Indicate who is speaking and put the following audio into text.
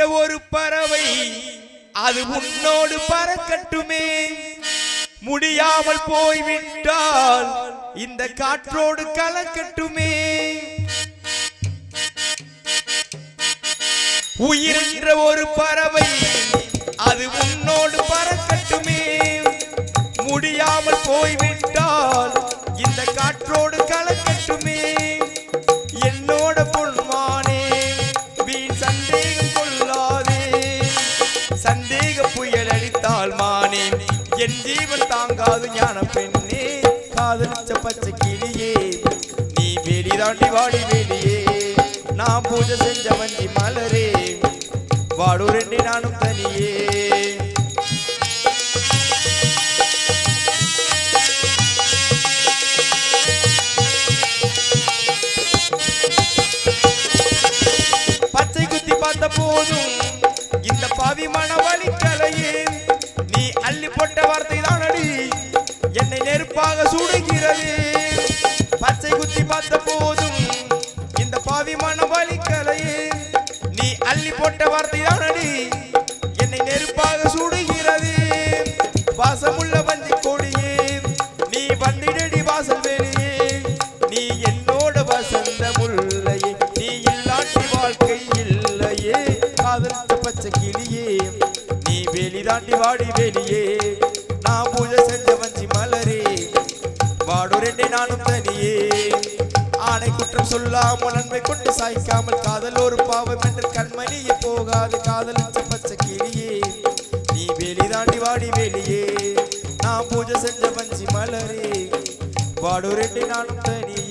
Speaker 1: என்ற ஒரு பறவை. அது உன்னோடு பறக்கட்டுமே. முடியாமல் போய்விட்டால் இந்த காற்றோடு கலக்கட்டுமே. உயிர் என்ற ஒரு பறவை அது உன்னோடு என் ஜீவன் தாங்காது ஞான பெண்ணே. காதலிச்ச பச்சை கிளியே. நீ வேலி தாண்டி வாடி வேலியே. நான் பூஜை செஞ்ச வஞ்சி மலரே. வாடுரெண்டி நானும் தனியே. பச்சை குத்தி பார்த்த போதும் இந்த பாவி மனவழி கலையே அள்ளி வார்த்தை தான் அடி என்னை நெருப்பாக சுடுகிறது. பச்சை குத்தி பார்த்த போதும் இந்த பாவி மன வலிக்கலையே. நீ அள்ளி போட்ட வார்த்தை தான் அடி என்னை நெருப்பாக சுடுகிறது. வாசமுள்ள வஞ்சி கொடியே நீ வந்திடடி வாசல் வேலையே நீ என்னோட வசந்த முல்லையே நீ இல்லாட்டி வாழ்க்கை இல்லையே. காதல் பச்சை கிளியே தாண்டி வாடி வெளியே. நான் பூஜை செஞ்ச வஞ்சி மலரே வாடுரெண்டே நானும் தனியே. ஆணை குற்றம் சொல்லாமல் நன்மை கொண்டு சாய்க்காமல் காதல் ஒரு பாவம் என்று கண்மணியே போகாது. காதலிச்ச பச்சை கிளியே நீ வெளி தாண்டி வாடி வெளியே. நான் பூஜை செஞ்ச வஞ்சி மலரே வாடுரெண்டே நானும் தனியே.